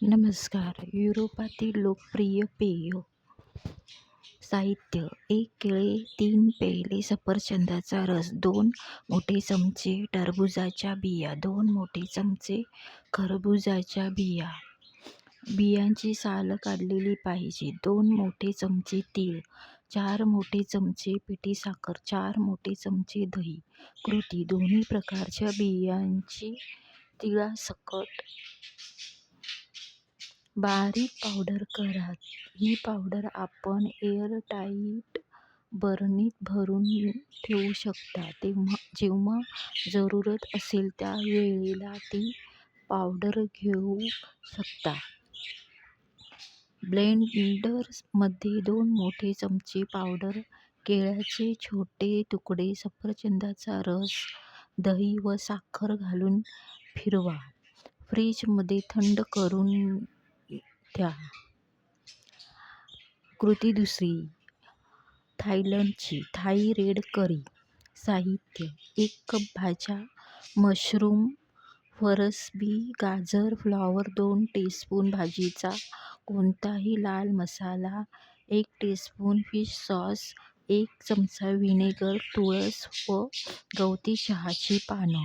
नमस्कार. युरोपातील लोकप्रिय पेय साहित्य. एक केळे तीन पेले सफरचंदाचा रस दोन मोठे चमचे टरबूजाच्या बिया दोन मोठे चमचे खरबुजाच्या बिया. बियांची साल काढलेली पाहिजे. दोन मोठे चमचे तीळ चार मोठे चमचे पिठी साखर चार मोठे चमचे दही. कृती. दोन्ही प्रकारच्या बियांची तिळासकट बारीक पावडर करा. ही पावडर आपण एअरटाइट बरणीत भरून ठेवू शकता. तेव्हा जेव्हा जरूरत असेल त्या वेळेला ती पावडर घेऊ शकता. ब्लेंडरमध्ये दोन मोठे चमचे पावडर केळ्याचे छोटे तुकडे सफरचंदाचा रस दही व साखर घालून फिरवा. फ्रीजमध्ये थंड करून द्या कृती दुसरी थायलंडची थाई रेड करी साहित्य एक कप भाज्या मशरूम फरसबी गाजर फ्लॉवर दोन टीस्पून भाजीचा कोणताही लाल मसाला एक टीस्पून फिश सॉस एक चमचा व्हिनेगर तुळस व गवती चहाची पानं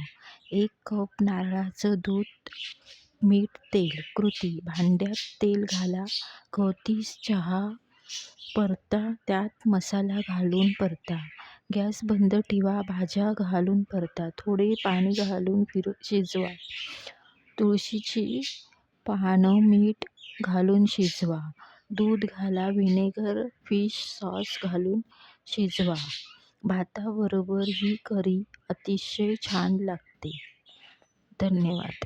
एक कप नारळाचं दूध मीठ तेल कृती भांड्यात तेल घाला गवती चहा परता त्यात मसाला घालून परता. गॅस बंद ठेवा भाज्या घालून परता. थोडे पाणी घालून फिर शिजवा. तुळशीची पानं मीठ घालून शिजवा. दूध घाला व्हिनेगर फिश सॉस घालून शिजवा. भाताबरोबर ही करी अतिशय छान लागते. धन्यवाद.